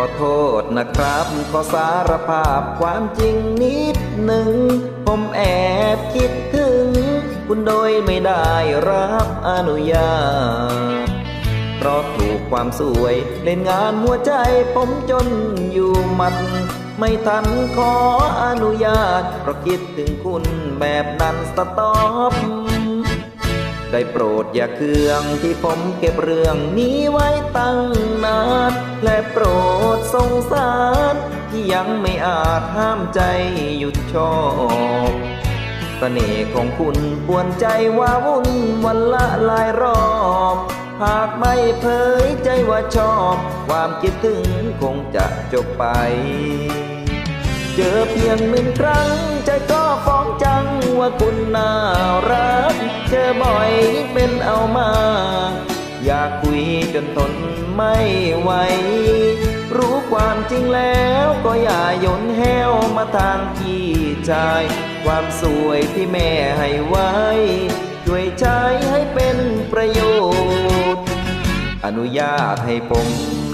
อโทษนะครับ ขอสารภาพความจริงนิดหนึ่ง ผมแอบคิดถึง คุณโดยไม่ได้รับอนุญาต เพราะถูกความสวย เล่นงานหัวใจผมจนอยู่มันไม่ทันขออนุญาต เพราะคิดถึงคุณแบบนั้นสต็อปได้โปรดอย่าเคืองที่ผมเก็บเรื่องนี้ไว้ตั้งนานและโปรด สงสาร ที่ยังไม่อาจห้ามใจหยุดชอบเสน่ห์ของคุณปวนใจว่าวุ่นวันละหลายรอบ หากไม่เผยใจว่าชอบ ความคิดถึงคงจะจบไป เจอเพียงหนึ่งครั้ง ใจก็ฟ้องจังว่าคุณน่ารัก เจอบ่อยเป็นเอามาอยากคุยจนทนไม่ไหว รู้ความจริงแล้วก็อย่าโยนแห้วมาทางพี่ชายความสวยที่แม่ให้ไว้ ช่วยใช้ให้เป็นประโยชน์ อนุญาตให้ผม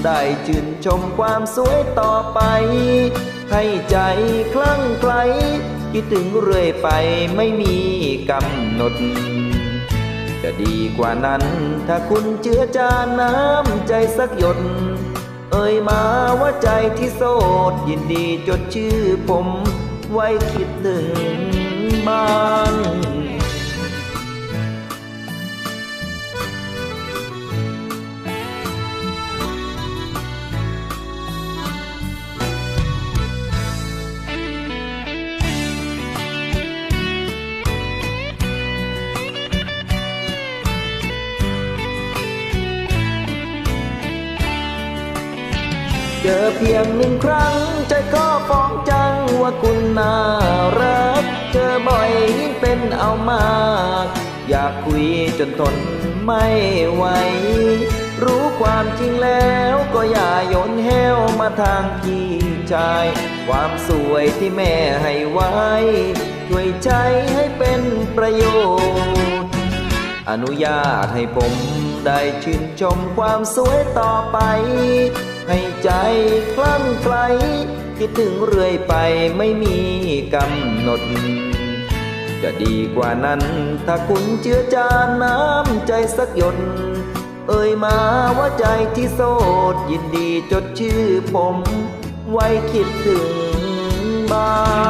ได้ชื่นชมความสวยต่อไป ให้ใจคลั่งไคล้คิดถึงเรื่อยไปไม่มีกำหนด จะดีกว่านั้น ถ้าคุณเจือจานน้ำใจสักหยด เอ่ยมาว่าใจที่โสดยินดีจดชื่อผม ไว้คิดถึงบ้าง เจอเพียงหนึ่งครั้ง ใจก็ฟ้องจังว่าคุณน่ารัก เจอบ่อยยิ่งเป็นเอามาก อยากคุยจนทนไม่ไหว รู้ความจริงแล้วก็อย่าโยนแหวมาทางพี่ชาย ความสวยที่แม่ให้ไว้ ช่วยใช้ให้เป็นประโยชน์ อนุญาตให้ผมได้ชื่นชมความสวยต่อไป ให้ใจคลั่งไคล้คิดถึงเรื่อยไปไม่มีกำหนด จะดีกว่านั้น ถ้าคุณเจือจานน้ำใจสักหยดเอ่ยมาว่าใจที่โสดยินดีจดชื่อผม ไว้คิดถึงบ้าง